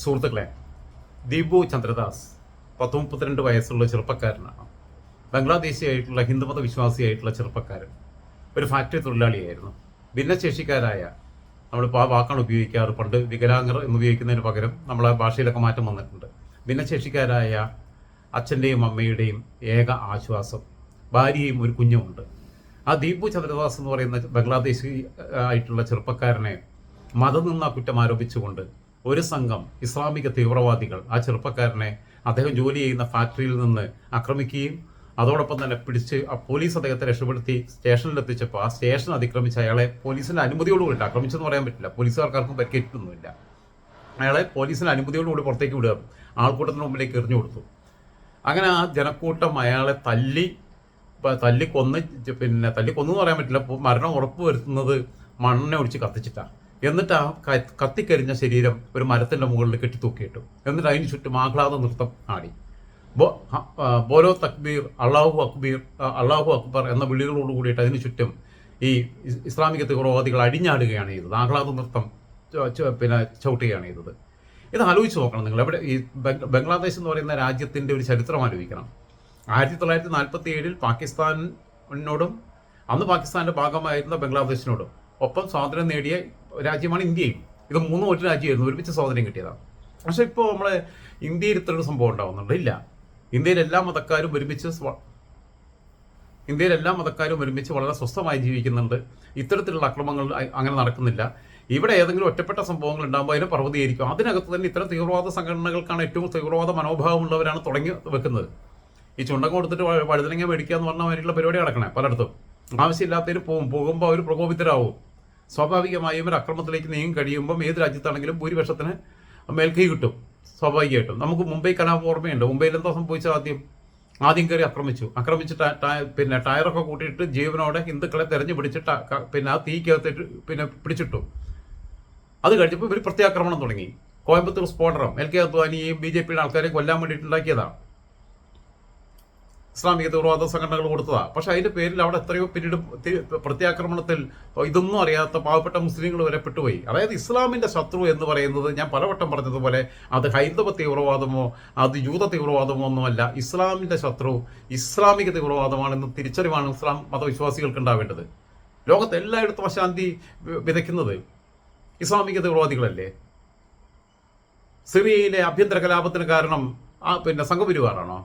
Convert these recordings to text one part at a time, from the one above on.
സുഹൃത്തുക്കളെ ദീപു ചന്ദ്രദാസ് പത്ത് മുപ്പത്തിരണ്ട് വയസ്സുള്ള ചെറുപ്പക്കാരനാണ്. ബംഗ്ലാദേശിയായിട്ടുള്ള ഹിന്ദുമത വിശ്വാസിയായിട്ടുള്ള ചെറുപ്പക്കാരൻ. ഒരു ഫാക്ടറി തൊഴിലാളിയായിരുന്നു. ഭിന്നശേഷിക്കാരായ നമ്മളിപ്പോൾ ആ വാക്കാണ് ഉപയോഗിക്കാറ് പണ്ട് വികലാംഗർ എന്ന് ഉപയോഗിക്കുന്നതിന് പകരം ആ ഭാഷയിലൊക്കെ മാറ്റം വന്നിട്ടുണ്ട്. ഭിന്നശേഷിക്കാരായ അച്ഛന്റെയും അമ്മയുടെയും ഏക ആശ്വാസം ഭാര്യയും ഒരു കുഞ്ഞുമുണ്ട്. ആ ദീപു ചന്ദ്രദാസ് എന്ന് പറയുന്ന ബംഗ്ലാദേശി ആയിട്ടുള്ള ചെറുപ്പക്കാരനെ മതനിന്ന കുറ്റം ആരോപിച്ചുകൊണ്ട് ഒരു സംഘം ഇസ്ലാമിക തീവ്രവാദികൾ ആ ചെറുപ്പക്കാരനെ അദ്ദേഹം ജോലി ചെയ്യുന്ന ഫാക്ടറിയിൽ നിന്ന് ആക്രമിക്കുകയും അതോടൊപ്പം തന്നെ പിടിച്ച് ആ പോലീസ് അദ്ദേഹത്തെ രക്ഷപ്പെടുത്തി സ്റ്റേഷനിലെത്തിച്ചപ്പോൾ ആ സ്റ്റേഷൻ അതിക്രമിച്ച് അയാളെ പോലീസിന്റെ അനുമതിയോടുകൂടി ആക്രമിച്ചെന്ന് പറയാൻ പറ്റില്ല. പോലീസുകാർക്കാർക്കും പരിക്കേറ്റൊന്നുമില്ല അയാളെ പോലീസിന്റെ അനുമതിയോടുകൂടി പുറത്തേക്ക് വിടുക ആൾക്കൂട്ടത്തിന് മുമ്പിലേക്ക് എറിഞ്ഞു കൊടുത്തു. അങ്ങനെ ആ ജനക്കൂട്ടം അയാളെ തല്ലി തല്ലിക്കൊന്ന് തല്ലി കൊന്ന് പിന്നെ തല്ലിക്കൊന്നു പറയാൻ പറ്റില്ല. മരണം ഉറപ്പ് വരുത്തുന്നത് മണ്ണെണ്ണ ഒഴിച്ച് കത്തിച്ചിട്ടാ എന്നിട്ട് ആ കത്തിക്കരിഞ്ഞ ശരീരം ഒരു മരത്തിന്റെ മുകളിൽ കെട്ടി തൂക്കിയിട്ടു. എന്നിട്ട് അതിന് ചുറ്റും ആഹ്ലാദ നൃത്തം ആടി. ബോലോ തക്ബീർ അള്ളാഹു അക്ബീർ അള്ളാഹു അക്ബർ എന്ന വിളികളോട് കൂടിയിട്ട് അതിന് ചുറ്റും ഈ ഇസ് ഇസ്ലാമിക തീവ്രവാദികൾ അടിഞ്ഞാടുകയാണ് ചെയ്തത്. ആഹ്ലാദ നൃത്തം പിന്നെ ചവിട്ടുകയാണ് ചെയ്തത്. ഇത് ആലോചിച്ച് നോക്കണം നിങ്ങൾ. എവിടെ ഈ ബംഗ്ലാദേശ് എന്ന് പറയുന്ന രാജ്യത്തിന്റെ ഒരു ചരിത്രം ആലോചിക്കണം. ആയിരത്തി തൊള്ളായിരത്തി നാൽപ്പത്തി ഏഴിൽ പാകിസ്ഥാനോടും അന്ന് പാകിസ്ഥാന്റെ ഭാഗമായിരുന്ന ബംഗ്ലാദേശിനോടും ഒപ്പം സ്വാതന്ത്ര്യം നേടിയ രാജ്യമാണ് ഇന്ത്യയും. ഇത് മൂന്നും ഒരു രാജ്യമായിരുന്നു. ഒരുമിച്ച് സ്വാതന്ത്ര്യം കിട്ടിയതാണ്. പക്ഷെ ഇപ്പോൾ നമ്മളെ ഇന്ത്യയിൽ ഇത്ര ഒരു സംഭവം ഉണ്ടാവുന്നുണ്ട്. ഇല്ല. ഇന്ത്യയിൽ എല്ലാ മതക്കാരും ഒരുമിച്ച് ഇന്ത്യയിലെ എല്ലാ മതക്കാരും ഒരുമിച്ച് വളരെ സ്വസ്ഥമായി ജീവിക്കുന്നുണ്ട്. ഇത്തരത്തിലുള്ള അക്രമങ്ങൾ അങ്ങനെ നടക്കുന്നില്ല. ഇവിടെ ഏതെങ്കിലും ഒറ്റപ്പെട്ട സംഭവങ്ങൾ ഉണ്ടാകുമ്പോൾ അതിനെ പർവതീകരിക്കും അതിനകത്ത് തന്നെ ഇത്തരം തീവ്രവാദ സംഘടനകൾക്കാണ് ഏറ്റവും തീവ്രവാദ മനോഭാവമുള്ളവരാണ് തുടങ്ങി വെക്കുന്നത്. ഈ ചുണ്ടം കൊടുത്തിട്ട് വഴുതനങ്ങ മേടിക്കുക എന്ന് പറഞ്ഞ മാതിരിയുള്ള പരിപാടി നടക്കണേ പലയിടത്തും. ആവശ്യമില്ലാത്തതിന് പോകും. പോകുമ്പോൾ അവർ പ്രകോപിതരാവും. സ്വാഭാവികമായും ഒരു അക്രമത്തിലേക്ക് നീങ്ങി കഴിയുമ്പം ഏത് രാജ്യത്താണെങ്കിലും ഭൂരിപക്ഷത്തിന് മേൽക്കൈ കിട്ടും. സ്വാഭാവികമായിട്ടും. നമുക്ക് മുംബൈ കലാപം ഓർമ്മയുണ്ട്. മുംബൈയിൽ എന്താ സംഭവിച്ചത് ആദ്യം? ആദ്യം കയറി ആക്രമിച്ചു ആക്രമിച്ച് പിന്നെ ടയറൊക്കെ കൂട്ടിയിട്ട് ജീവനോടെ ഹിന്ദുക്കളെ തെരഞ്ഞു പിടിച്ച് പിന്നെ ആ തീക്കകത്തിട്ട് പിന്നെ പിടിച്ചിട്ടു. അത് കഴിഞ്ഞപ്പോൾ ഇവർ പ്രത്യാക്രമണം തുടങ്ങി. കോയമ്പത്തൂർ സ്ഫോടനം. എൽ കെ അദ്വാനിയെയും ബി ജെ പിയുടെ ആൾക്കാരെയും കൊല്ലാൻ വേണ്ടിയിട്ട് ഉണ്ടാക്കിയതാണ് ഇസ്ലാമിക തീവ്രവാദ സംഘടനകൾ കൊടുത്തതാണ് പക്ഷെ അതിന്റെ പേരിൽ അവിടെ എത്രയോ പിന്നീട് പ്രത്യാക്രമണത്തിൽ ഇതൊന്നും അറിയാത്ത പാവപ്പെട്ട മുസ്ലിങ്ങൾ വരെ പെട്ടുപോയി. അതായത് ഇസ്ലാമിന്റെ ശത്രു എന്ന് പറയുന്നത് ഞാൻ പലവട്ടം പറഞ്ഞതുപോലെ അത് ഹൈന്ദവ തീവ്രവാദമോ അത് യൂത തീവ്രവാദമോ ഒന്നുമല്ല. ഇസ്ലാമിന്റെ ശത്രു ഇസ്ലാമിക തീവ്രവാദമാണെന്ന് തിരിച്ചറിവാണ് ഇസ്ലാം മതവിശ്വാസികൾക്ക് ഉണ്ടാവേണ്ടത്. ലോകത്ത് എല്ലായിടത്തും അശാന്തി വിതയ്ക്കുന്നത് ഇസ്ലാമിക തീവ്രവാദികളല്ലേ? സിറിയയിലെ ആഭ്യന്തര കലാപത്തിന് കാരണം പിന്നെ സംഘപരിവാറാണോ?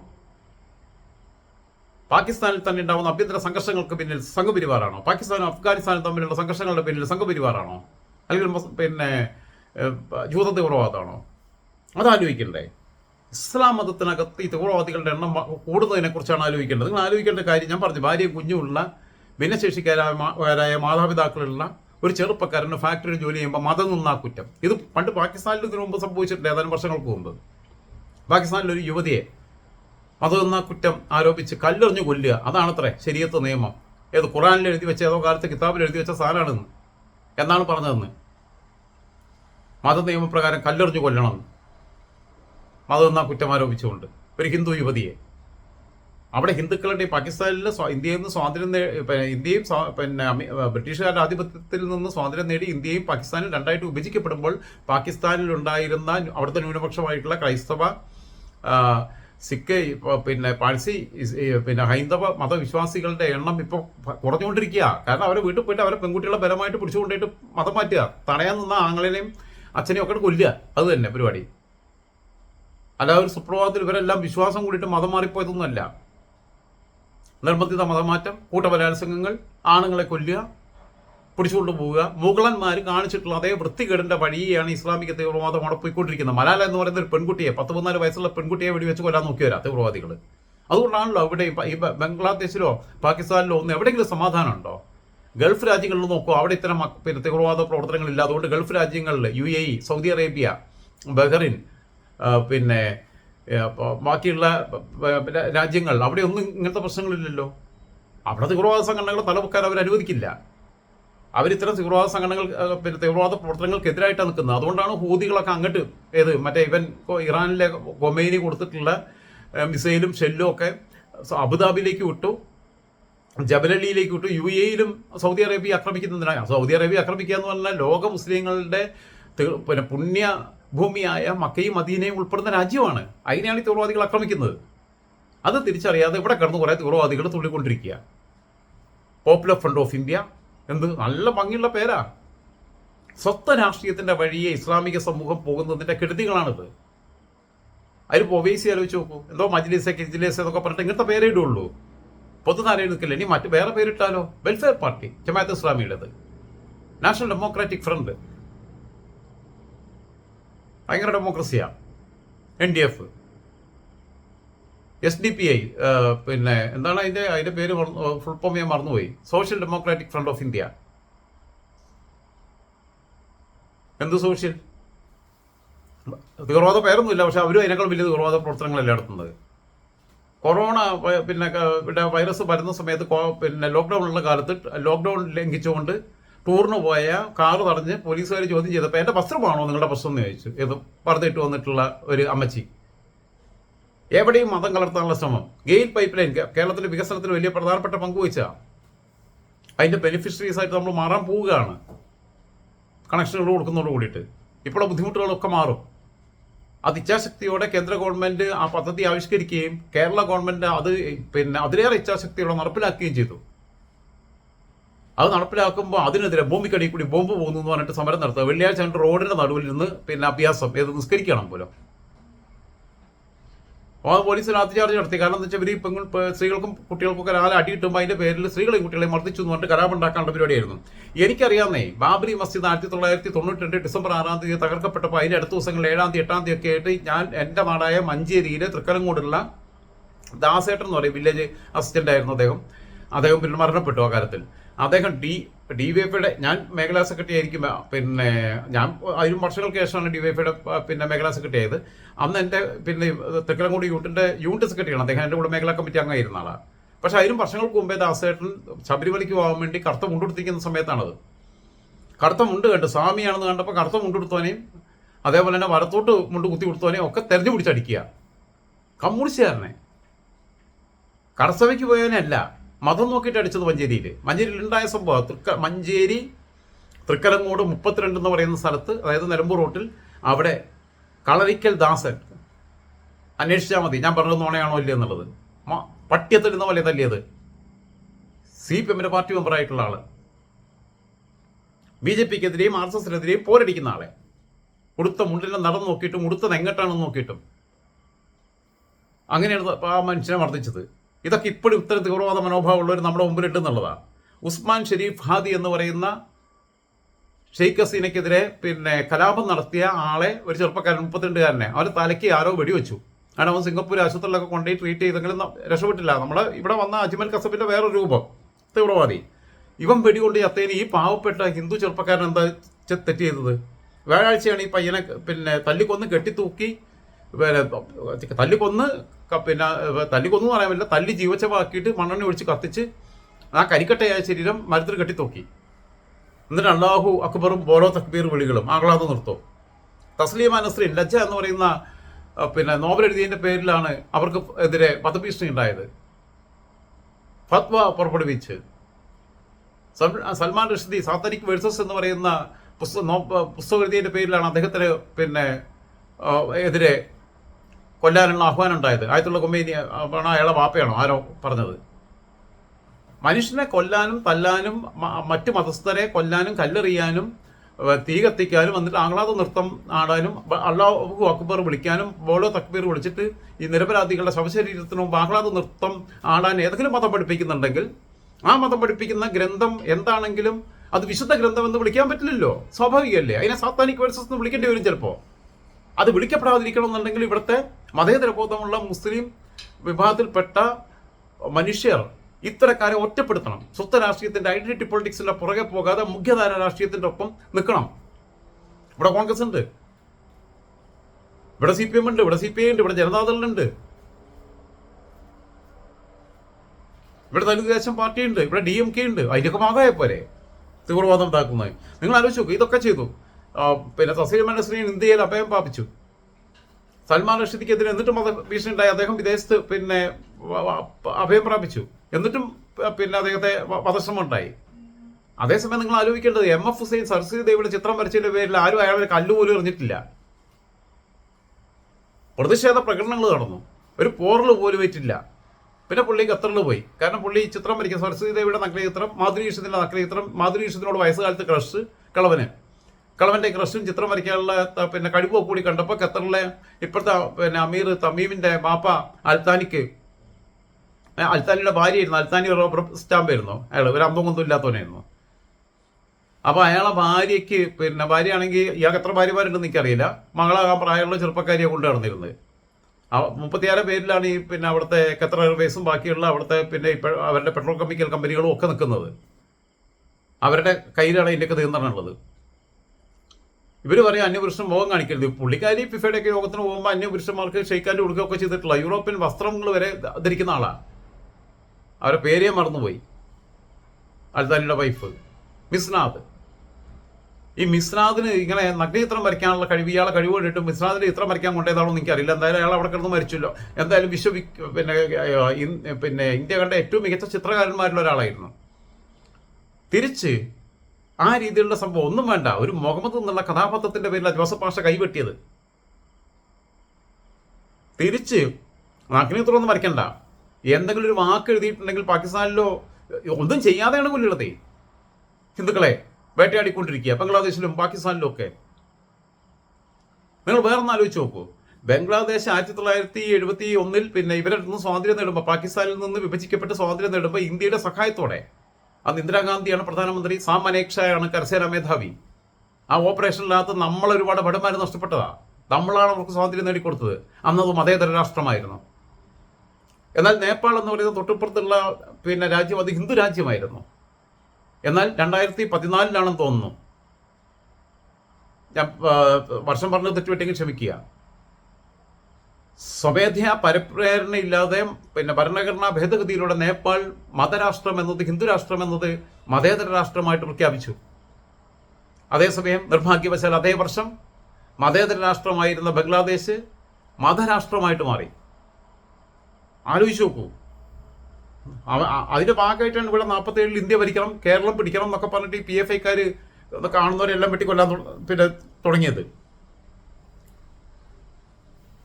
പാകിസ്ഥാനിൽ തന്നെ ഉണ്ടാകുന്ന ആഭ്യന്തര സംഘർഷങ്ങൾക്ക് പിന്നിൽ സംഘപരിവാറാണോ? പാകിസ്ഥാനും അഫ്ഗാനിസ്ഥാനും തമ്മിലുള്ള സംഘർഷങ്ങളുടെ പിന്നിൽ സംഘപരിവാറാണോ? അല്ലെങ്കിൽ പിന്നെ ജൂത തീവ്രവാദമാണോ അത് ആലോചിക്കണ്ടേ. ഇസ്ലാം മതത്തിനകത്ത് ഈ തീവ്രവാദികളുടെ എണ്ണം വ- കൂടുന്നതിനെ കുറിച്ചാണ് ആലോചിക്കേണ്ടത്. നിങ്ങൾ ആലോചിക്കേണ്ട കാര്യം ഞാൻ പറഞ്ഞു. ഭാര്യയും കുഞ്ഞുമുള്ള ഭിന്നശേഷിക്കാരായ മാതാപിതാക്കളുള്ള ഒരു ചെറുപ്പക്കാരന് ഫാക്ടറിയിൽ ജോലി ചെയ്യുമ്പോൾ മതം നിന്നാ കുറ്റം. ഇത് പണ്ട് പാകിസ്ഥാനിൽ ഇതിനു മുമ്പ് സംഭവിച്ചിട്ടുണ്ട് ഏതാനും വർഷങ്ങൾക്ക് മുമ്പ്. പാകിസ്ഥാനിൽ ഒരു യുവതിയെ മതമെന്ന കുറ്റം ആരോപിച്ച് കല്ലെറിഞ്ഞു കൊല്ലുക. അതാണത്രേ ശരിയത്ത് നിയമം. ഏത് ഖുറാനിൽ എഴുതി വെച്ച ഏതോ കാലത്ത് കിതാബിൽ എഴുതി വെച്ച സാധനമാണെന്ന് എന്നാണ് പറഞ്ഞതെന്ന്. മത നിയമപ്രകാരം കല്ലെറിഞ്ഞു കൊല്ലണം. മതമെന്ന കുറ്റം ആരോപിച്ചുകൊണ്ട്. ഒരു ഹിന്ദു യുവതിയെ. അവിടെ ഹിന്ദുക്കളുടെ പാകിസ്ഥാനിൽ ഇന്ത്യയിൽ നിന്ന് സ്വാതന്ത്ര്യം ഇന്ത്യയും പിന്നെ ബ്രിട്ടീഷുകാരുടെ ആധിപത്യത്തിൽ നിന്ന് സ്വാതന്ത്ര്യം നേടി ഇന്ത്യയും പാകിസ്ഥാനും രണ്ടായിട്ട് വിഭജിക്കപ്പെടുമ്പോൾ പാകിസ്ഥാനിൽ ഉണ്ടായിരുന്ന അവിടുത്തെ ന്യൂനപക്ഷമായിട്ടുള്ള ക്രൈസ്തവ ഇപ്പൊ പിന്നെ പാഴ്സി പിന്നെ ഹൈന്ദവ മതവിശ്വാസികളുടെ എണ്ണം ഇപ്പോൾ കുറഞ്ഞുകൊണ്ടിരിക്കുക കാരണം അവരെ വീട്ടിൽ പോയിട്ട് അവരെ പെൺകുട്ടികളെ ബലമായിട്ട് പിടിച്ചുകൊണ്ടിട്ട് മതം മാറ്റുക. തടയാൻ നിന്ന ആങ്ങളെയും അച്ഛനെയും ഒക്കെ കൊല്ലുക. അത് തന്നെ പരിപാടി. അല്ലാതെ ഒരു സുപ്രഭാതത്തിൽ ഇവരെല്ലാം വിശ്വാസം കൂടിയിട്ട് മതം മാറിപ്പോയതൊന്നുമല്ല. നിർബന്ധിത മതമാറ്റം കൂട്ടബലാത്സംഗങ്ങൾ ആണുങ്ങളെ കൊല്ലുക പിടിച്ചുകൊണ്ട് പോവുക. മുഗളന്മാർ കാണിച്ചിട്ടുള്ള അതേ വൃത്തികേടിന്റെ വഴിയാണ് ഇസ്ലാമിക തീവ്രവാദം അവിടെ പോയിക്കൊണ്ടിരിക്കുന്നത്. മലാല എന്ന് പറയുന്ന ഒരു പെൺകുട്ടിയെ പത്ത് പതിനാല് വയസ്സുള്ള പെൺകുട്ടിയെ വെടിവെച്ച് കൊല്ലാൻ നോക്കിയവരാ തീവ്രവാദികൾ അതുകൊണ്ടാണല്ലോ ഇവിടെ ഈ ബംഗ്ലാദേശിലോ പാകിസ്ഥാനിലോ ഒന്നും എവിടെയെങ്കിലും സമാധാനം ഉണ്ടോ ഗൾഫ് രാജ്യങ്ങളിൽ നോക്കുമോ അവിടെ ഇത്തരം പിന്നെ തീവ്രവാദ പ്രവർത്തനങ്ങളില്ല. അതുകൊണ്ട് ഗൾഫ് രാജ്യങ്ങളിൽ U A E Saudi Arabia Bahrain പിന്നെ ബാക്കിയുള്ള രാജ്യങ്ങൾ അവിടെ ഒന്നും ഇങ്ങനത്തെ പ്രശ്നങ്ങളില്ലല്ലോ. അവിടെ തീവ്രവാദ സംഘടനകൾ തലവെക്കാൻ അവർ അനുവദിക്കില്ല അവരിത്തരം തീവ്രവാദ സംഘടനകൾ പിന്നെ തീവ്രവാദ പ്രവർത്തനങ്ങൾക്കെതിരായിട്ടാണ് നിൽക്കുന്നത്. അതുകൊണ്ടാണ് ഹൂതികളൊക്കെ അങ്ങോട്ട് ഏത് മറ്റേ ഇവൻ ഇറാനിലെ ഗൊമൈനി കൊടുത്തിട്ടുള്ള മിസൈലും ഷെല്ലും ഒക്കെ അബുദാബിയിലേക്ക് വിട്ടു. ജബലലിയിലേക്ക് വിട്ടു. യു എയിലും സൗദി അറേബ്യ ആക്രമിക്കുന്നതിനാണ് സൗദി അറേബ്യ ആക്രമിക്കുക എന്ന് പറഞ്ഞാൽ ലോക മുസ്ലിങ്ങളുടെ പിന്നെ പുണ്യ ഭൂമിയായ മക്കയും മദീനയും ഉൾപ്പെടുന്ന രാജ്യമാണ്. അതിനെയാണ് ഈ തീവ്രവാദികൾ ആക്രമിക്കുന്നത്. അത് തിരിച്ചറിയാതെ ഇവിടെ കിടന്ന് കുറേ തീവ്രവാദികൾ തുള്ളിക്കൊണ്ടിരിക്കുക. പോപ്പുലർ ഫ്രണ്ട് ഓഫ് ഇന്ത്യ എന്ത്? നല്ല ഭംഗിയുള്ള പേരാ. സ്വത്ത രാഷ്ട്രീയത്തിന്റെ വഴിയെ ഇസ്ലാമിക സമൂഹം പോകുന്നതിന്റെ കെടുതികളാണിത്. അതിൽ പൊവേസി ആലോചിച്ച് നോക്കൂ. എന്തോ മജ്ലിസ് കിജ്ലിസ് എന്നൊക്കെ പറഞ്ഞിട്ട് ഇങ്ങനത്തെ പേരേ ഇടുള്ളൂ. പൊതുനാരായ നിൽക്കില്ല? ഇനി മറ്റു വേറെ പേരിട്ടാലോ? വെൽഫെയർ പാർട്ടി ജമാഅത്ത് ഇസ്ലാമിയുടേത്. നാഷണൽ ഡെമോക്രാറ്റിക് ഫ്രണ്ട് ഭയങ്കര ഡെമോക്രസിയാ N D F S D P I പിന്നെ എന്താണ് അതിന്റെ അതിന്റെ പേര് ഫുൾ ഫോം ഞാൻ മറന്നുപോയി. Social Democratic Front of India എന്ത് സോഷ്യൽ തീവ്രവാദ പേരൊന്നുമില്ല പക്ഷെ അവരും അതിനേക്കാൾ വലിയ തീവ്രവാദ പ്രവർത്തനങ്ങളല്ലേ നടത്തുന്നത്. കൊറോണ പിന്നെ പിന്നെ വൈറസ് വരുന്ന സമയത്ത് പിന്നെ ലോക്ക്ഡൗൺ ഉള്ള കാലത്ത് ലോക്ക്ഡൗൺ ലംഘിച്ചുകൊണ്ട് ടൂറിന് പോയ കാറ് തടഞ്ഞ് പോലീസുകാർ ചോദ്യം ചെയ്തപ്പോൾ എന്റെ വസ്ത്രമാണോ നിങ്ങളുടെ പ്രശ്നം? എന്ന് ചോദിച്ചു. ഇത് പറഞ്ഞിട്ട് വന്നിട്ടുള്ള ഒരു അമ്മച്ചി. എവിടെയും മതം കലർത്താനുള്ള ശ്രമം. ഗെയിൽ പൈപ്പ് ലൈൻ കേരളത്തിന്റെ വികസനത്തിന് വലിയ പ്രധാനപ്പെട്ട പങ്ക് വഹിച്ചതാണ് അതിന്റെ ബെനിഫിഷ്യറീസ് ആയിട്ട് നമ്മൾ മാറാൻ പോവുകയാണ്. കണക്ഷനുകൾ കൊടുക്കുന്നതോട് കൂടിയിട്ട്. ഇപ്പോഴുള്ള ബുദ്ധിമുട്ടുകളൊക്കെ മാറും. അത് ഇച്ഛാശക്തിയോടെ കേന്ദ്ര ഗവൺമെന്റ് ആ പദ്ധതി ആവിഷ്കരിക്കുകയും കേരള ഗവൺമെന്റ് അത് പിന്നെ അതിലേറെ ഇച്ഛാശക്തിയോടെ നടപ്പിലാക്കുകയും ചെയ്തു. അത് നടപ്പിലാക്കുമ്പോൾ അതിനെതിരെ ഭൂമിക്കടിയിൽ കൂടി ബോംബ് പോകുന്നു എന്ന് പറഞ്ഞിട്ട് സമരം നടത്തുക. വെള്ളിയാഴ്ച റോഡിന്റെ നടുവിൽ നിന്ന് പിന്നെ അഭ്യാസം ഏത് നിസ്കരിക്കണം പോലും. അപ്പോൾ അത് പോലീസ് ലാത്തിചാർജ് നടത്തി. കാരണം എന്താ വെച്ചാൽ ഇവർ പെങ്ങൾ സ്ത്രീകൾക്കും കുട്ടികൾക്കൊക്കെ നാല് അടി കിട്ടുമ്പോൾ അതിന്റെ പേരിൽ സ്ത്രീകളെയും കുട്ടികളെയും മർദ്ദിച്ചു എന്ന് പറഞ്ഞിട്ട് കലാപുണ്ടാക്കാനുള്ള പരിപാടിയായിരുന്നു. എനിക്കറിയാവുന്നേ ബാബരി മസ്ജിദ് ആയിരത്തി തൊള്ളായിരത്തി തൊണ്ണൂറ്റി രണ്ട് ഡിസംബർ ആറാം തീയതി തകർക്കപ്പെട്ടപ്പോൾ അതിന്റെ അടുത്ത ദിവസങ്ങളിൽ ഏഴാം തീയതി എട്ടാം തീയതി ഒക്കെ ആയിട്ട് ഞാൻ എന്റെ നാടായ മഞ്ചേരിയിലെ തൃക്കലങ്കോടുള്ള ദാസേട്ടൻ എന്ന് പറയും വില്ലേജ് അസിസ്റ്റന്റ് ആയിരുന്നു അദ്ദേഹം. അദ്ദേഹം പിന്നെ മരണപ്പെട്ടു ആ കാലത്തിൽ. അദ്ദേഹം ഡി ഡി ഞാൻ മേഖലാ സെക്രട്ടറി ആയിരിക്കും പിന്നെ ഞാൻ അതിനും വർഷങ്ങൾക്ക് ശേഷമാണ് ഡി പിന്നെ മേഖലാ സെക്രട്ടറി ആയത്. അന്ന് എന്റെ പിന്നെ തെക്കലങ്കോട് യൂണിറ്റിന്റെ യൂണിറ്റ് സെക്രട്ടറിയാണ് അദ്ദേഹം എന്റെ കൂടെ മേഖലാ കമ്മിറ്റി അംഗമായിരുന്ന ആളാണ് പക്ഷെ അതിനും വർഷങ്ങൾക്ക് മുമ്പേ ദാസേട്ടൻ ശബരിമലയ്ക്ക് പോകാൻ വേണ്ടി കറുത്ത മുണ്ടെടുത്തിരിക്കുന്ന സമയത്താണത് കറുത്ത മുണ്ട് കണ്ട്. സ്വാമിയാണെന്ന് കണ്ടപ്പോൾ കറുത്ത മുണ്ട് കൊടുത്തവനെയും അതേപോലെ തന്നെ വലത്തോട്ട് മുണ്ട് കുത്തി കൊടുത്തവനെയും ഒക്കെ തെരഞ്ഞു പിടിച്ചടിക്കുക. കമ്മ്യൂണിസ്റ്റുകാരനെ. കടസഭയ്ക്ക് പോയവനല്ല. മതം നോക്കിയിട്ട് അടിച്ചത് മഞ്ചേരിയിൽ മഞ്ചേരിയിൽ ഉണ്ടായ സംഭവം തൃക്ക മഞ്ചേരി തൃക്കലങ്ങോട് മുപ്പത്തിരണ്ട് എന്ന് പറയുന്ന സ്ഥലത്ത് അതായത് നിലമ്പൂർ റോട്ടിൽ അവിടെ കളരിക്കൽ ദാസൻ അന്വേഷിച്ചാൽ മതി. ഞാൻ പറഞ്ഞത് നോണയാണോ ഇല്ല എന്നുള്ളത്. പട്ടിയത്തിൽ പോലെ തല്ലിയത്? സി പി എമ്മിന്റെ പാർട്ടി മെമ്പറായിട്ടുള്ള ആൾ. ബി ജെ പിക്കെതിരെയും ആർ എസ് എസിനെതിരെയും പോരടിക്കുന്ന ആളെ. ഉടുത്ത മുണ്ടിനെ നടന്നു നോക്കിയിട്ടും ഉടുത്തത് എങ്ങോട്ടാണെന്ന് നോക്കിയിട്ടും. അങ്ങനെയാണ് ആ മനുഷ്യനെ മർദ്ദിച്ചത്. ഇതൊക്കെ ഇപ്പോഴും ഇത്തരം തീവ്രവാദ മനോഭാവമുള്ളവർ നമ്മുടെ മുമ്പിലിട്ട് എന്നുള്ളതാണ് ഉസ്മാൻ ഷെരീഫ് ഹാദി എന്ന് പറയുന്ന ഷെയ്ഖ് ഹസീനയ്ക്കെതിരെ പിന്നെ കലാപം നടത്തിയ ആളെ ഒരു ചെറുപ്പക്കാരൻ മുപ്പത്തിരണ്ടുകാരനെ അവർ തലയ്ക്ക് ആരോ വെടിവെച്ചു. കാരണം അവൻ സിംഗപ്പൂർ ആശുപത്രിയിലൊക്കെ കൊണ്ടുപോയി ട്രീറ്റ് ചെയ്തെങ്കിലും രക്ഷപ്പെട്ടില്ല. നമ്മുടെ ഇവിടെ വന്ന അജ്മൽ കസബിന്റെ വേറൊരു രൂപം തീവ്രവാദി. ഇവൻ വെടികൊണ്ട് ചത്തേന് ഈ പാവപ്പെട്ട ഹിന്ദു ചെറുപ്പക്കാരൻ എന്താ തെറ്റ് ചെയ്തത്? വ്യാഴാഴ്ചയാണ് ഈ പയ്യനെ പിന്നെ തല്ലിക്കൊന്ന് കെട്ടിത്തൂക്കി പിന്നെ തല്ലിക്കൊന്ന് പിന്നെ തല്ലിക്കൊന്നു പറയാൻ പറ്റില്ല. തല്ലി ജീവച്ചവാക്കിയിട്ട് മണ്ണെണ്ണ ഒഴിച്ച് കത്തിച്ച് ആ കരിക്കട്ടയായ ശരീരം മരത്തിൽ കെട്ടി തോക്കി. എന്നിട്ട് അള്ളാഹു അക്ബറും ബോലോ തക്ബീർ വിളികളും ആഹ്ലാദം നിർത്തും. തസ്ലീമ നസ്രീൻ ലജ്ജ എന്ന് പറയുന്ന പിന്നെ നോവൽ എഴുതിയതിന്റെ പേരിലാണ് അവർക്ക് എതിരെ വധഭീഷണി ഉണ്ടായത്. ഫത്വ പുറപ്പെടുവിച്ച്. സൽമാൻ റഷ്ദി സാത്തനിക് വേഴ്സസ് എന്ന് പറയുന്ന പുസ്തക പുസ്തകം എഴുതിയതിന്റെ പേരിലാണ് അദ്ദേഹത്തിന് പിന്നെ എതിരെ കൊല്ലാനുള്ള ആഹ്വാനം ഉണ്ടായത്. ആയത്തുള്ള കൊമ്മേനി ആണോ? അയാളെ വാപ്പയാണോ? ആരോ പറഞ്ഞത്. മനുഷ്യനെ കൊല്ലാനും തല്ലാനും മറ്റു മതസ്ഥരെ കൊല്ലാനും കല്ലെറിയാനും തീ കത്തിക്കാനും എന്നിട്ട് ആഹ്ലാദ നൃത്തം ആടാനും അള്ളാഹു അക്ബർ വിളിക്കാനും ബോളോ തക്ബീർ വിളിച്ചിട്ട് ഈ നിരപരാധികളുടെ ശവശരീരത്തിനും ആഹ്ലാദ നൃത്തം ആടാൻ ഏതെങ്കിലും മതം പഠിപ്പിക്കുന്നുണ്ടെങ്കിൽ ആ മതം പഠിപ്പിക്കുന്ന ഗ്രന്ഥം എന്താണെങ്കിലും അത് വിശുദ്ധ ഗ്രന്ഥം എന്ന് വിളിക്കാൻ പറ്റില്ലല്ലോ. സ്വാഭാവികമല്ലേ? അതിനെ സാത്താനിക് വേഴ്സസ് എന്ന് വിളിക്കേണ്ടി വരും ചിലപ്പോൾ അത് വിളിക്കപ്പെടാതിരിക്കണം എന്നുണ്ടെങ്കിൽ ഇവിടുത്തെ മതേതര ബോധമുള്ള മുസ്ലിം വിഭാഗത്തിൽപ്പെട്ട മനുഷ്യർ ഇത്തരക്കാരെ ഒറ്റപ്പെടുത്തണം. സ്വത്ത രാഷ്ട്രീയത്തിന്റെ ഐഡന്റിറ്റി പൊളിറ്റിക്സിന്റെ പുറകെ പോകാതെ മുഖ്യധാര രാഷ്ട്രീയത്തിന്റെ ഒപ്പം നിൽക്കണം. ഇവിടെ കോൺഗ്രസ് ഉണ്ട്. ഇവിടെ സി പി എം ഉണ്ട്. ഇവിടെ സി പി ഐ ഉണ്ട്. ഇവിടെ ജനതാദളുണ്ട് ഇവിടെ തെലുങ്കുദേശം പാർട്ടി ഉണ്ട്. ഇവിടെ ഡി എം കെ ഉണ്ട്. അതിന്റെയൊക്കെ ഭാഗമായ പോരെ. തീവ്രവാദം ഉണ്ടാക്കുന്നത് നിങ്ങൾ ആലോചിച്ച് നോക്കുക ഇതൊക്കെ ചെയ്തു. പിന്നെ തസീൽ മനസ്സിനെ ഇന്ത്യയിൽ അഭയം പ്രാപിച്ചു. സൽമാൻ റഷീദിക്കെതിരെ എന്നിട്ടും മത ഭീഷണി ഉണ്ടായി അദ്ദേഹം വിദേശത്ത് പിന്നെ അഭയം പ്രാപിച്ചു. എന്നിട്ടും പിന്നെ അദ്ദേഹത്തെ വധശ്രമം ഉണ്ടായി അതേസമയം നിങ്ങൾ ആലോചിക്കേണ്ടത് എം എഫ് ഹുസൈൻ സരസ്വതി ദേവിയുടെ ചിത്രം വരച്ചതിന്റെ പേരിൽ ആരും അയാളെ കല്ലുപോലും എറിഞ്ഞിട്ടില്ല. പ്രതിഷേധ പ്രകടനങ്ങൾ നടന്നു. ഒരു പോറൽ പോലും ഏറ്റില്ല പിന്നെ പുള്ളി ഖത്തറിൽ പോയി. കാരണം പുള്ളി ചിത്രം വരയ്ക്കുക സരസ്വതി ദേവിയുടെ നക്കലി ചിത്രം മാധുരി മാധുരീഷത്തിനോട് വയസ്സുകാലത്ത് ക്രഷ് കളവന് കളവന്റെ ക്രഷും ചിത്രം വരയ്ക്കാനുള്ള പിന്നെ കഴിവ് കൂടി കണ്ടപ്പോൾ ഖത്തറിലെ ഇപ്പോഴത്തെ പിന്നെ അമീർ തമീമിന്റെ ബാപ്പ അൽത്താനിക്ക് അൽത്താനിയുടെ ഭാര്യയായിരുന്നു. അൽത്താനി സ്റ്റാമ്പ് സ്റ്റാമ്പായിരുന്നു അയാൾ ഒരു അമ്പം കൊന്നും ഇല്ലാത്തവനായിരുന്നു. അപ്പോൾ അയാളെ ഭാര്യയ്ക്ക് പിന്നെ ഭാര്യയാണെങ്കിൽ ഇയാൾക്ക് എത്ര ഭാര്യമാരുണ്ടെന്ന് എനിക്കറിയില്ല. മകളാകാൻ പ്രായമുള്ള ചെറുപ്പക്കാരിയെ കൊണ്ട് നടന്നിരുന്നത്. മുപ്പത്തിയാറ് പേരിലാണ് ഈ പിന്നെ അവിടുത്തെ ഖത്തർ എയർവേസും ബാക്കിയുള്ള അവിടുത്തെ പിന്നെ ഇപ്പോൾ അവരുടെ പെട്രോൾ കെമിക്കൽ കമ്പനികളും ഒക്കെ നിൽക്കുന്നത്. അവരുടെ കയ്യിലാണ് ഇതിന്റെയൊക്കെ നിയന്ത്രണമുള്ളത് ഇവർ പറയും അന്യപുരുഷൻ മുഖം കാണിക്കരുത്. പുള്ളിക്കാരി ഫിഫയുടെ ഒക്കെ യോഗത്തിന് പോകുമ്പോൾ അന്യപുരുഷന്മാർക്ക് ഷെയ്ക്കാന്റെ കൊടുക്കുകയൊക്കെ ചെയ്തിട്ടുള്ള യൂറോപ്യൻ വസ്ത്രങ്ങൾ വരെ ധരിക്കുന്ന ആളാണ് അവരെ പേരേ മറന്നുപോയി. അൽതാനിയുടെ വൈഫ് മിസ്നാഥ് ഈ മിസ്നാഥിന് ഇങ്ങനെ നഗ്നചിത്രം വരയ്ക്കാനുള്ള കഴിവ് ഇയാളെ കഴിവ് കണ്ടിട്ട് മിസ്നാഥിന് ചിത്രം വരയ്ക്കാൻ കൊണ്ടേതാണോ എനിക്കറിയില്ല. എന്തായാലും അയാൾ അവിടെ കിടന്ന് മരിച്ചല്ലോ. എന്തായാലും വിശ്വ പിന്നെ പിന്നെ ഇന്ത്യ കണ്ട ഏറ്റവും മികച്ച ചിത്രകാരന്മാരിൽ ഒരാളായിരുന്നു. തിരിച്ച് ആ രീതിയിലുള്ള സംഭവം ഒന്നും വേണ്ട. ഒരു മുഹമ്മദ് എന്നുള്ള കഥാപാത്രത്തിന്റെ പേരിലാണ് ജോസഫ് പാഷ കൈവെട്ടിയത്. തിരിച്ച് ഒന്നും വരയ്ക്കണ്ട. എന്തെങ്കിലും ഒരു വാക്ക് എഴുതിയിട്ടുണ്ടെങ്കിൽ പാകിസ്ഥാനിലോ ഒന്നും ചെയ്യാതെയാണ് കൊല്ലുള്ളത്. ഹിന്ദുക്കളെ വേട്ടയാടിക്കൊണ്ടിരിക്കുക. ബംഗ്ലാദേശിലും പാകിസ്ഥാനിലും ഒക്കെ. നിങ്ങൾ വേറെ ഒന്ന് ആലോചിച്ച് നോക്കൂ. ബംഗ്ലാദേശ് ആയിരത്തി തൊള്ളായിരത്തി എഴുപത്തി ഒന്നിൽ പിന്നെ ഇവരുടെ നിന്ന് സ്വാതന്ത്ര്യം നേടുമ്പോൾ പാകിസ്ഥാനിൽ നിന്ന് വിഭജിക്കപ്പെട്ട് സ്വാതന്ത്ര്യം നേടുമ്പോൾ ഇന്ത്യയുടെ സഹായത്തോടെ അന്ന് ഇന്ദിരാഗാന്ധിയാണ് പ്രധാനമന്ത്രി സാം മനേക്ഷയാണ് കരസേന മേധാവി. ആ ഓപ്പറേഷനിനകത്ത് നമ്മൾ ഒരുപാട് ഭടന്മാർ നഷ്ടപ്പെട്ടതാ. നമ്മളാണ് അവർക്ക് സ്വാതന്ത്ര്യം നേടിക്കൊടുത്തത്. അന്നത് മതേതര രാഷ്ട്രമായിരുന്നു എന്നാൽ നേപ്പാൾ എന്ന് പറയുന്നത് തൊട്ടിപ്പുറത്തുള്ള പിന്നെ രാജ്യം അത് ഹിന്ദു രാജ്യമായിരുന്നു. എന്നാൽ രണ്ടായിരത്തി പതിനാലിലാണെന്ന് തോന്നുന്നു. ഞാൻ വർഷം പറഞ്ഞത് തെറ്റുപറ്റെങ്കിൽ ക്ഷമിക്കുക. സ്വമേധയാ പരപ്രേരണയില്ലാതെ പിന്നെ ഭരണഘടനാ ഭേദഗതിയിലൂടെ നേപ്പാൾ മതരാഷ്ട്രം എന്നത് ഹിന്ദു രാഷ്ട്രം എന്നത് മതേതര രാഷ്ട്രമായിട്ട് പ്രഖ്യാപിച്ചു. അതേസമയം നിർഭാഗ്യവശാൽ അതേ വർഷം മതേതര രാഷ്ട്രമായിരുന്ന ബംഗ്ലാദേശ് മതരാഷ്ട്രമായിട്ട് മാറി. ആലോചിച്ചു നോക്കൂ. അതിന്റെ ഭാഗമായിട്ടാണ് ഇവിടെ നാൽപ്പത്തേഴിൽ ഇന്ത്യ ഭരിക്കണം കേരളം പിടിക്കണം എന്നൊക്കെ പറഞ്ഞിട്ട് ഈ പി എഫ് ഐക്കാർ കാണുന്നവരെല്ലാം വെട്ടിക്കൊല്ലാൻ പിന്നെ തുടങ്ങിയത്.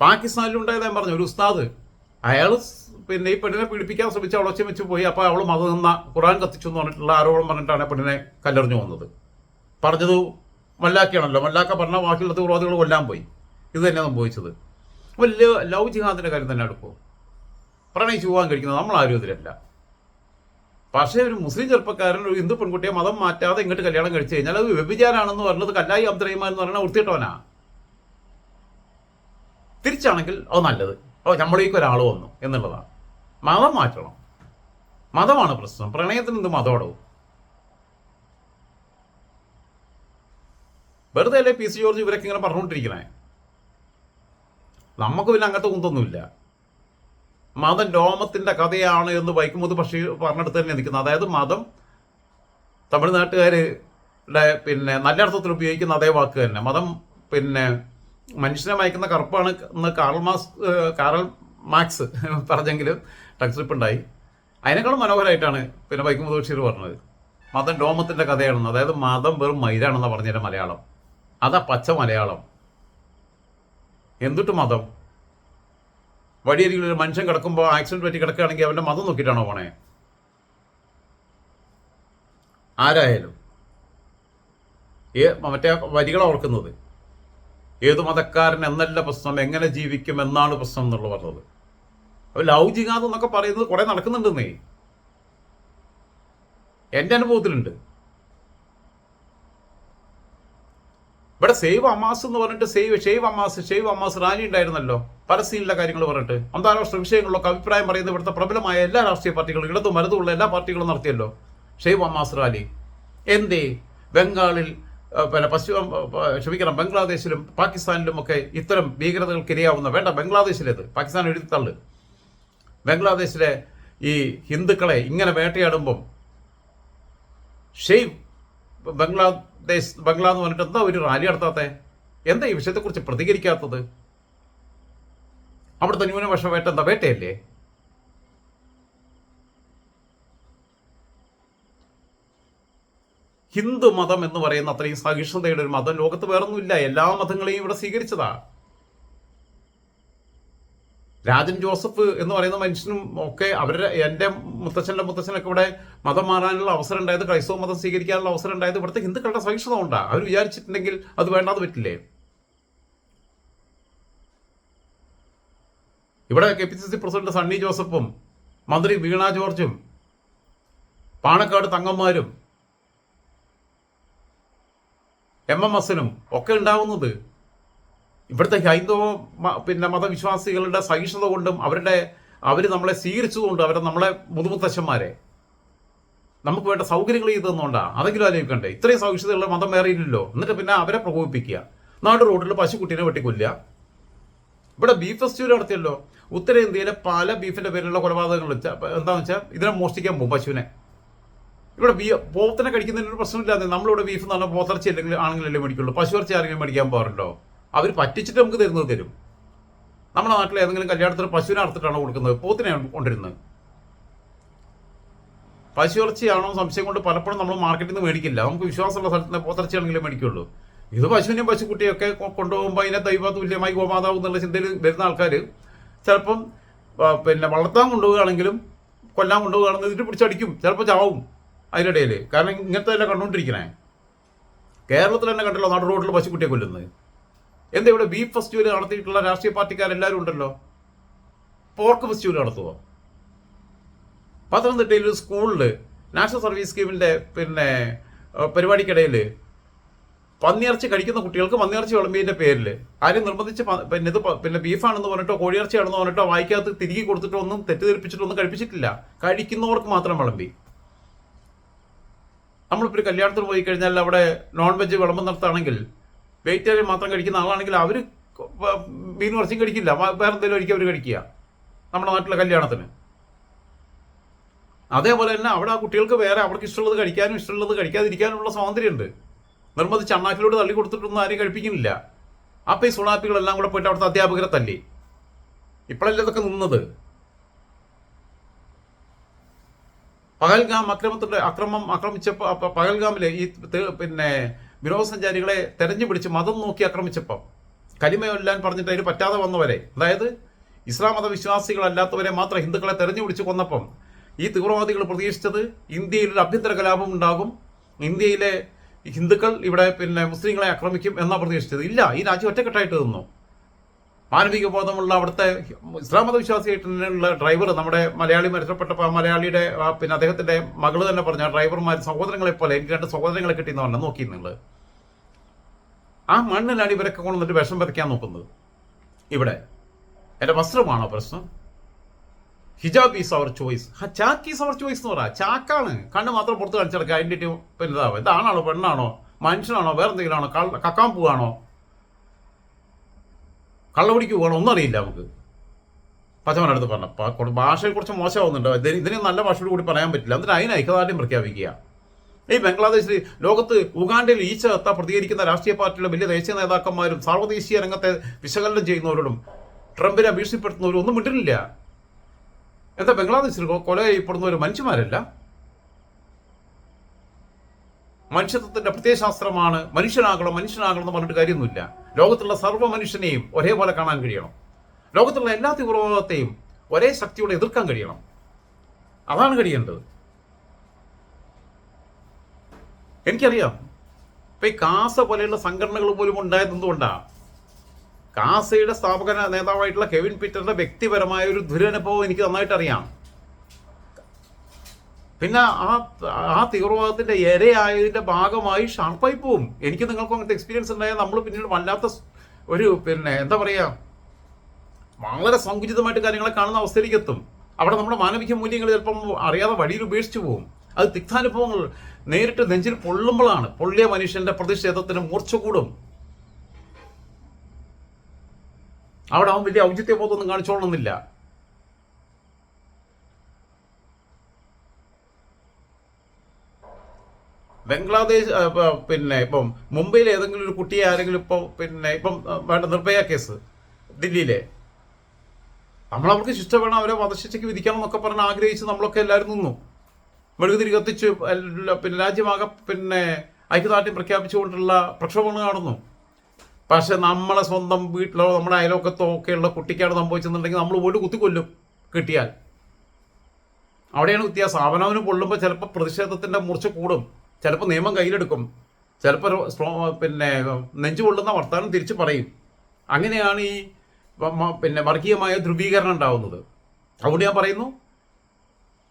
പാകിസ്ഥാനിലുണ്ടായത് ഞാൻ പറഞ്ഞു ഒരു ഉസ്താദ് അയാൾ പിന്നെ ഈ പെണ്ണിനെ പീഡിപ്പിക്കാൻ ശ്രമിച്ച അവളെ വെച്ച് പോയി അപ്പോൾ അവൾ മത നിന്ന ഖുറാൻ കത്തിച്ചു എന്ന് പറഞ്ഞിട്ടുള്ള ആരോപണം പറഞ്ഞിട്ടാണ് പെണ്ണിനെ കല്ലെറിഞ്ഞു വന്നത്. പറഞ്ഞത് മല്ലാക്കിയാണല്ലോ. മല്ലാക്ക പറഞ്ഞ ബാക്കിയുള്ള തീവ്രവാദികൾ കൊല്ലാൻ പോയി. ഇത് തന്നെ സംഭവിച്ചത്. വലിയ ലവ് ജിഹാദിന്റെ കാര്യം തന്നെ എടുക്കുമോ പ്രണയിച്ച് പോകാൻ കഴിക്കുന്നത് നമ്മൾ ആരും ഇതിലല്ല. പക്ഷേ ഒരു മുസ്ലിം ചെറുപ്പക്കാരൻ ഒരു ഹിന്ദു പെൺകുട്ടിയെ മതം മാറ്റാതെ ഇങ്ങോട്ട് കല്യാണം കഴിച്ചു കഴിഞ്ഞാൽ അത് വ്യഭിചാരാണെന്ന് പറഞ്ഞത് കല്ലായി അബ്ദുറഹിമാൻ എന്ന് പറഞ്ഞാൽ വൃത്തിയിട്ടവനാ തിരിച്ചാണെങ്കിൽ അത് നല്ലത്. ഓ നമ്മളേക്ക് ഒരാൾ വന്നു എന്നുള്ളതാണ്. മതം മാറ്റണം. മതമാണ് പ്രശ്നം. പ്രണയത്തിന് എന്ത് മതോടവും വെറുതെ അല്ലേ പി സി ജോർജ് ഇവരൊക്കെ ഇങ്ങനെ പറഞ്ഞുകൊണ്ടിരിക്കണേ? നമുക്ക് പിന്നെ അങ്ങനത്തെ കുന്തൊന്നുമില്ല. മതം രോമത്തിന്റെ കഥയാണ് എന്ന് വൈക്കുമുത് പക്ഷി പറഞ്ഞെടുത്ത് തന്നെ നിൽക്കുന്നത് അതായത് മതം തമിഴ്നാട്ടുകാരുടെ പിന്നെ നല്ല അർത്ഥത്തിൽ ഉപയോഗിക്കുന്ന അതേ വാക്ക് തന്നെ. മതം പിന്നെ മനുഷ്യനെ മയക്കുന്ന കറുപ്പാണ് എന്ന് കാറൽ മാസ് കാറൽ മാക്സ് പറഞ്ഞെങ്കിലും ടക്സ് ട്രിപ്പ് ഉണ്ടായി. അതിനേക്കാളും മനോഹരമായിട്ടാണ് പിന്നെ വൈക്കം ബഷീർ പറഞ്ഞത്. മതം ഡോമത്തിന്റെ കഥയാണെന്ന്. അതായത് മതം വെറും മൈരാണെന്ന് പറഞ്ഞതിന്റെ മലയാളം. അതാ പച്ച മലയാളം. എന്തുട്ട് മതം? വഴിയരികിൽ ഒരു മനുഷ്യൻ കിടക്കുമ്പോൾ ആക്സിഡന്റ് പറ്റി കിടക്കുകയാണെങ്കിൽ അവന്റെ മതം നോക്കിയിട്ടാണോ പോണേ? ആരായാലും. മറ്റേ വരികളാണ് ഓർക്കുന്നത്. ഏത് മതക്കാരൻ എന്നല്ല പ്രശ്നം എങ്ങനെ ജീവിക്കും എന്നാണ് പ്രശ്നം എന്നുള്ളത് പറഞ്ഞത്. അപ്പോൾ ലവ് ജിഹാദ് എന്നൊക്കെ പറയുന്നത് കുറെ നടക്കുന്നുണ്ടെന്നേ എന്റെ അനുഭവത്തിലുണ്ട്. ഇവിടെ സേവ് അമാസ് എന്ന് പറഞ്ഞിട്ട് സേവ് ഷെയ്വ് അമാസ് ഷെയ്വ് അമാസ് റാലി ഉണ്ടായിരുന്നല്ലോ. പരസ്യമില്ല കാര്യങ്ങൾ പറഞ്ഞിട്ട്. അന്താരാഷ്ട്ര വിഷയങ്ങളിലൊക്കെ അഭിപ്രായം പറയുന്ന ഇവിടുത്തെ പ്രബലമായ എല്ലാ രാഷ്ട്രീയ പാർട്ടികളും ഇടതും വലതുമുള്ള എല്ലാ പാർട്ടികളും നടത്തിയല്ലോ. ഷെയ്വ് അമാസ് റാലി. എന്തേ? ബംഗാളിൽ പിന്നെ പശ്ചിമ ക്ഷമിക്കണം ബംഗ്ലാദേശിലും പാകിസ്ഥാനിലും ഒക്കെ ഇത്തരം ഭീകരതകൾക്ക് ഇരയാവുന്ന വേണ്ട. ബംഗ്ലാദേശിലേത്? പാകിസ്ഥാൻ എഴുതി തള്ളു. ബംഗ്ലാദേശിലെ ഈ ഹിന്ദുക്കളെ ഇങ്ങനെ വേട്ടയാടുമ്പം ഷെയ് ബംഗ്ലാദേശ് ബംഗ്ലാ എന്ന് പറഞ്ഞിട്ട് എന്താ ഒരു റാലി നടത്താത്തെ? എന്താ ഈ വിഷയത്തെക്കുറിച്ച് പ്രതികരിക്കാത്തത്? അവിടുത്തെ ന്യൂനപക്ഷ വേട്ട എന്താ വേട്ടയല്ലേ? ഹിന്ദു മതം എന്ന് പറയുന്ന അത്രയും സഹിഷ്ണുതയുടെ ഒരു മതം ലോകത്ത് വേറൊന്നുമില്ല. എല്ലാ മതങ്ങളെയും ഇവിടെ സ്വീകരിച്ചതാ രാജൻ ജോസഫ് എന്ന് പറയുന്ന മനുഷ്യനും ഒക്കെ അവരുടെ എന്റെ മുത്തച്ഛന്റെ മുത്തച്ഛനൊക്കെ ഇവിടെ മതം മാറാനുള്ള അവസരം ഉണ്ടായത് ക്രൈസ്തവ മതം സ്വീകരിക്കാനുള്ള അവസരം ഉണ്ടായത് ഇവിടുത്തെ ഹിന്ദുക്കളുടെ സഹിഷ്ണുത ഉണ്ടാ അവർ വിചാരിച്ചിട്ടുണ്ടെങ്കിൽ അത് വേണ്ടാതെ പറ്റില്ലേ? ഇവിടെ K P C C president Sunny ജോസഫും മന്ത്രി വീണ ജോർജും പാണക്കാട് തങ്ങന്മാരും എം എം എസിനും ഒക്കെ ഉണ്ടാവുന്നത്. ഇവിടുത്തെ ഹൈന്ദവ പിന്നെ മതവിശ്വാസികളുടെ സഹിഷ്ണുത കൊണ്ടും അവരുടെ അവർ നമ്മളെ സ്വീകരിച്ചതുകൊണ്ടും അവരെ നമ്മളെ മുതുമുത്തശ്ശന്മാരെ. നമുക്ക് വേണ്ട സൗകര്യങ്ങൾ ചെയ്തു തന്നുകൊണ്ടാണ് അതെങ്കിലും ആലോചിക്കണ്ടേ? ഇത്രയും സഹിഷ്ണുതയുള്ള മതം വേറെ ഇല്ലല്ലോ. എന്നിട്ട് പിന്നെ അവരെ പ്രകോപിപ്പിക്കുക. നാട് റോഡിൽ പശുക്കുട്ടീനെ വെട്ടിക്കൊല്ലുക. ഇവിടെ ബീഫ് ഫെസ്റ്റിവൽ നടത്തിയല്ലോ. ഉത്തരേന്ത്യയിലെ പല ബീഫിന്റെ പേരിലുള്ള കൊലപാതകങ്ങൾ എന്താണെന്ന് വെച്ചാൽ ഇതിനെ മോഷ്ടിക്കാൻ പോകും പശുവിനെ. ഇവിടെ ബീ പോത്തിനെ കഴിക്കുന്നതിന് ഒരു പ്രശ്നമില്ലാതെ നമ്മളിവിടെ ബീഫ് നല്ല പോത്തിറച്ചി അല്ലെങ്കിൽ ആണെങ്കിലല്ലേ മേടിക്കുള്ളൂ. പശുവിറച്ചി ആരെങ്കിലും മേടിക്കാൻ പോകാറുണ്ടോ അവർ പറ്റിച്ചിട്ട് നമുക്ക് തരുന്നത് തരും. നമ്മുടെ നാട്ടിൽ ഏതെങ്കിലും കല്യാണത്തിന് പശുവിനെ അറുത്തിട്ടാണോ കൊടുക്കുന്നത്? പോത്തിനെയാണ് കൊണ്ടിരുന്നത് പശുവിറച്ചിയാണോ സംശയം കൊണ്ട് പലപ്പോഴും നമ്മൾ മാർക്കറ്റിൽ നിന്ന് മേടിക്കില്ല. നമുക്ക് വിശ്വാസമുള്ള സ്ഥലത്ത് നിന്ന് പോത്തിറച്ചി ആണെങ്കിലും മേടിക്കുള്ളൂ. ഇത് പശുവിനെയും പശുക്കുട്ടിയൊക്കെ കൊണ്ടുപോകുമ്പോൾ അതിനെ ദൈവ തുല്യമായി ഗോമാതാവ് എന്നുള്ള ചിന്തയിൽ വരുന്ന ആൾക്കാർ ചിലപ്പം പിന്നെ വളർത്താൻ കൊണ്ടുപോവുകയാണെങ്കിലും കൊല്ലാൻ കൊണ്ടുപോവുകയാണെന്ന് ഇതിട്ട് പിടിച്ചടിക്കും. ചിലപ്പോൾ ചാവും. അതിനിടയിൽ കാരണം ഇങ്ങനത്തെ അല്ല കണ്ടുകൊണ്ടിരിക്കണേ കേരളത്തിൽ തന്നെ കണ്ടല്ലോ നാട് റോഡിൽ പശുക്കുട്ടിയെ കൊല്ലുന്നത്. എന്താ ഇവിടെ ബീഫ് ഫെസ്റ്റിവൽ നടത്തിയിട്ടുള്ള രാഷ്ട്രീയ പാർട്ടിക്കാരെല്ലാവരും ഉണ്ടല്ലോ? പോർക്ക് ഫെസ്റ്റിവൽ നടത്തുമോ പത്തനംതിട്ടയിൽ ഒരു സ്കൂളിൽ നാഷണൽ സർവീസ് സ്കീമിന്റെ പിന്നെ പരിപാടിക്കിടയിൽ പന്നിയിറച്ചി കഴിക്കുന്ന കുട്ടികൾക്ക് പന്നിയിറച്ചി വിളമ്പിയതിന്റെ പേരിൽ ആരും നിർബന്ധിച്ച് പിന്നെ ഇത് പിന്നെ ബീഫാണെന്ന് പറഞ്ഞിട്ടോ കോഴിയിറച്ചിയാണെന്ന് പറഞ്ഞിട്ടോ വായിക്കകത്ത് തിരികെ കൊടുത്തിട്ടോ ഒന്നും തെറ്റിദ്ധരിപ്പിച്ചിട്ടോ ഒന്നും കഴിപ്പിച്ചിട്ടില്ല. കഴിക്കുന്നവർക്ക് മാത്രം വിളമ്പി. നമ്മളിപ്പോൾ ഒരു കല്യാണത്തിന് പോയി കഴിഞ്ഞാൽ അവിടെ നോൺ വെജ് വിളമ്പം നടത്തുകയാണെങ്കിൽ വെജിറ്റേറിയൻ മാത്രം കഴിക്കുന്ന ആളാണെങ്കിൽ അവർ മീൻ കുറച്ചും കഴിക്കില്ല. വേറെ എന്തെങ്കിലും ഒരിക്കൽ അവർ കഴിക്കുക. നമ്മുടെ നാട്ടിലെ കല്യാണത്തിന്. അതേപോലെ തന്നെ അവിടെ ആ കുട്ടികൾക്ക് വേറെ അവർക്ക് ഇഷ്ടമുള്ളത് കഴിക്കാനും ഇഷ്ടമുള്ളത് കഴിക്കാതിരിക്കാനുള്ള സ്വാതന്ത്ര്യമുണ്ട്. നിർബന്ധിച്ച് അണ്ണാക്കിലോട് തള്ളി കൊടുത്തിട്ടൊന്നും ആരും കഴിപ്പിക്കുന്നില്ല. അപ്പം ഈ സുണാപ്പികളെല്ലാം കൂടെ പോയിട്ട് അവിടുത്തെ അധ്യാപകരെ തല്ലി. ഇപ്പോഴല്ലേ ഇതൊക്കെ നിന്നത്? പകൽഗാം അക്രമത്തിന്റെ അക്രമം ആക്രമിച്ചപ്പോൾ പകൽഗാമിലെ ഈ പിന്നെ വിനോദസഞ്ചാരികളെ തെരഞ്ഞു പിടിച്ച് മതം നോക്കി ആക്രമിച്ചപ്പം കലിമയൊല്ലാൻ പറഞ്ഞിട്ട് അതിന് പറ്റാതെ വന്നവരെ അതായത് ഇസ്ലാം മത വിശ്വാസികളല്ലാത്തവരെ മാത്രം ഹിന്ദുക്കളെ തെരഞ്ഞു പിടിച്ച് കൊന്നപ്പം ഈ തീവ്രവാദികൾ പ്രതീക്ഷിച്ചത് ഇന്ത്യയിൽ ഒരു അഭ്യന്തര കലാപം ഉണ്ടാകും ഇന്ത്യയിലെ ഹിന്ദുക്കൾ ഇവിടെ പിന്നെ മുസ്ലിങ്ങളെ ആക്രമിക്കും എന്നാണ് പ്രതീക്ഷിച്ചത്. ഇല്ല ഈ രാജ്യം ഒറ്റക്കെട്ടായിട്ട് നിന്നു. മാനവിക ബോധമുള്ള അവിടുത്തെ ഇസ്ലാം മതവിശ്വാസിയായിട്ടുള്ള ഡ്രൈവർ നമ്മുടെ മലയാളി മരിച്ചപ്പെട്ടപ്പോൾ ആ മലയാളിയുടെ പിന്നെ അദ്ദേഹത്തിന്റെ മകൾ തന്നെ പറഞ്ഞു ഡ്രൈവർമാർ സഹോദരങ്ങളെ പോലെ എനിക്ക് രണ്ട് സഹോദരങ്ങളെ കിട്ടിയെന്ന് പറഞ്ഞു നോക്കി നിങ്ങൾ ആ മണ്ണിലാണ് ഇവരൊക്കെ കൊണ്ടുവന്നിട്ട് വിഷം പതിക്കാൻ നോക്കുന്നത്. ഇവിടെ. എന്റെ വസ്ത്രമാണോ പ്രശ്നം? Hijab is our choice. ആ ചാക്ക് ഈസ് അവർ ചോയ്സ് എന്ന് പറയാം ചാക്കാണ്. കണ്ണ് മാത്രം പുറത്ത് കാണിച്ചെടുക്കുക. ഐഡന്റിറ്റി പിന്നെ ഇതാവും പെണ്ണാണോ? മനുഷ്യനാണോ? വേറെ എന്തെങ്കിലും ആണോ കക്കാൻ പോവാണോ? കള്ളപിടിക്ക് പോകണം ഒന്നും അറിയില്ല നമുക്ക്. പച്ചമനടുത്ത് അടുത്ത് പറഞ്ഞു ഭാഷയെ കുറച്ച് മോശമാവുന്നുണ്ടോ. ഇതിന് ഇതിനെ നല്ല ഭാഷയോട് കൂടി പറയാൻ പറ്റില്ല. എന്നിട്ട് അതിന് ഐക്യദാർഢ്യം പ്രഖ്യാപിക്കുക. ഈ ബംഗ്ലാദേശിൽ ലോകത്ത് ഉഗാണ്ടയിൽ ഈച്ച എത്താൻ പ്രതികരിക്കുന്ന രാഷ്ട്രീയ പാർട്ടിയുടെ വലിയ ദേശീയ നേതാക്കന്മാരും സാർവദേശീയ രംഗത്തെ വിശകലനം ചെയ്യുന്നവരോടും ട്രംപിനെ ഭീഷണിപ്പെടുത്തുന്നവരും ഒന്നും വിട്ടിട്ടില്ല എന്താ ബംഗ്ലാദേശിൽ കൊല ചെയ്യപ്പെടുന്നവർ മനുഷ്യന്മാരല്ല? മനുഷ്യത്വത്തിന്റെ പ്രത്യയശാസ്ത്രമാണ് മനുഷ്യനാകണം മനുഷ്യനാകണം എന്ന് പറഞ്ഞിട്ട് കാര്യമൊന്നുമില്ല. ലോകത്തുള്ള സർവ മനുഷ്യനെയും ഒരേപോലെ കാണാൻ കഴിയണം. ലോകത്തുള്ള എല്ലാ തീവ്രവാദത്തെയും ഒരേ ശക്തിയോടെ എതിർക്കാൻ കഴിയണം. അതാണ് കഴിയേണ്ടത്. എനിക്കറിയാം. ഇപ്പൊ ഈ കാസ പോലെയുള്ള സംഘടനകൾ പോലും ഉണ്ടായത് എന്തുകൊണ്ടാണ് കാസയുടെ സ്ഥാപക നേതാവായിട്ടുള്ള കെവിൻ പീറ്ററിന്റെ വ്യക്തിപരമായ ഒരു ദുരനുഭവം എനിക്ക് നന്നായിട്ട് അറിയാം പിന്നെ ആ ആ തീവ്രവാദത്തിന്റെ ഇരയായതിന്റെ ഭാഗമായി ഷാർപ്പായി പോവും. എനിക്ക് നിങ്ങൾക്കും അങ്ങനത്തെ എക്സ്പീരിയൻസ് ഉണ്ടായാൽ നമ്മൾ പിന്നീട് വല്ലാത്ത ഒരു പിന്നെ എന്താ പറയാ വളരെ സങ്കുചിതമായിട്ട് കാര്യങ്ങളെ കാണുന്ന അവസ്ഥയിലേക്ക് എത്തും. അവിടെ നമ്മുടെ മാനവിക മൂല്യങ്ങൾ ചിലപ്പം അറിയാതെ വഴിയിൽ ഉപേക്ഷിച്ചു പോകും അത് തിക്താനുഭവങ്ങൾ നേരിട്ട് നെഞ്ചിൽ പൊള്ളുമ്പോഴാണ്. പൊള്ളിയ മനുഷ്യന്റെ പ്രതിഷേധത്തിന് മൂർച്ച കൂടും. അവിടെ അവൻ വലിയ ഔചിത്യബോധമൊന്നും കാണിച്ചോളണമെന്നില്ല. ബംഗ്ലാദേശ് പിന്നെ ഇപ്പം മുംബൈയിൽ ഏതെങ്കിലും ഒരു കുട്ടിയെ ആരെങ്കിലും ഇപ്പോൾ പിന്നെ ഇപ്പം വേണ്ട നിർഭയ കേസ് ദില്ലിയിലെ. നമ്മളവർക്ക് ശിക്ഷ വേണം അവരെ വധശിക്ഷയ്ക്ക് വിധിക്കണം എന്നൊക്കെ പറഞ്ഞ് ആഗ്രഹിച്ച് നമ്മളൊക്കെ എല്ലാവരും നിന്നു. മെഴുകുതിരി കത്തിച്ച് പിന്നെ രാജ്യമാകെ പിന്നെ ഐക്യദാർഢ്യം പ്രഖ്യാപിച്ചുകൊണ്ടുള്ള പ്രക്ഷോഭങ്ങൾ കാണുന്നു പക്ഷെ നമ്മളെ സ്വന്തം വീട്ടിലോ നമ്മുടെ അയലോക്കത്തോ ഒക്കെയുള്ള കുട്ടിക്കാണ് സംഭവിച്ചെന്നുണ്ടെങ്കിൽ നമ്മൾ പോലും കുത്തിക്കൊല്ലും കിട്ടിയാൽ. അവിടെയാണ് വ്യത്യാസം. അവനവന് കൊള്ളുമ്പോൾ ചിലപ്പോൾ പ്രതിഷേധത്തിന്റെ മൂർച്ച കൂടും. ചിലപ്പോൾ നിയമം കയ്യിലെടുക്കും. ചിലപ്പോൾ പിന്നെ നെഞ്ചു കൊള്ളുന്ന വർത്താനം തിരിച്ചു പറയും. അങ്ങനെയാണ് ഈ പിന്നെ വർഗീയമായ ധ്രുവീകരണം ഉണ്ടാവുന്നത്. അതുകൊണ്ട് ഞാൻ പറയുന്നു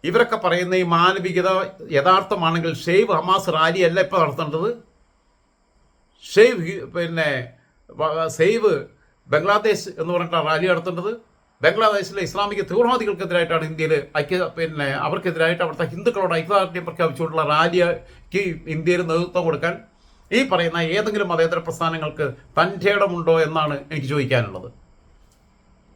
ഇവരൊക്കെ പറയുന്ന ഈ മാനവികത യഥാർത്ഥമാണെങ്കിൽ ഷെയ്ബ് ഹമാസ് റാലി അല്ല ഇപ്പോൾ നടത്തേണ്ടത്. ഷെയ്ബ് പിന്നെ സെയ്ബ് ബംഗ്ലാദേശ് എന്ന് പറഞ്ഞിട്ടാണ് റാലി നടത്തേണ്ടത്. ബംഗ്ലാദേശിലെ ഇസ്ലാമിക തീവ്രവാദികൾക്കെതിരായിട്ടാണ് ഇന്ത്യയിൽ ഐക്യ പിന്നെ അവർക്കെതിരായിട്ട് അവിടുത്തെ ഹിന്ദുക്കളോട് ഐക്യദാർഢ്യം പ്രഖ്യാപിച്ചുകൊണ്ടുള്ള റാലിക്ക് ഇന്ത്യയിൽ നേതൃത്വം കൊടുക്കാൻ ഈ പറയുന്ന ഏതെങ്കിലും മതേതര പ്രസ്ഥാനങ്ങൾക്ക് തന്റെ ഇടമുണ്ടോ എന്നാണ് എനിക്ക് ചോദിക്കാനുള്ളത്.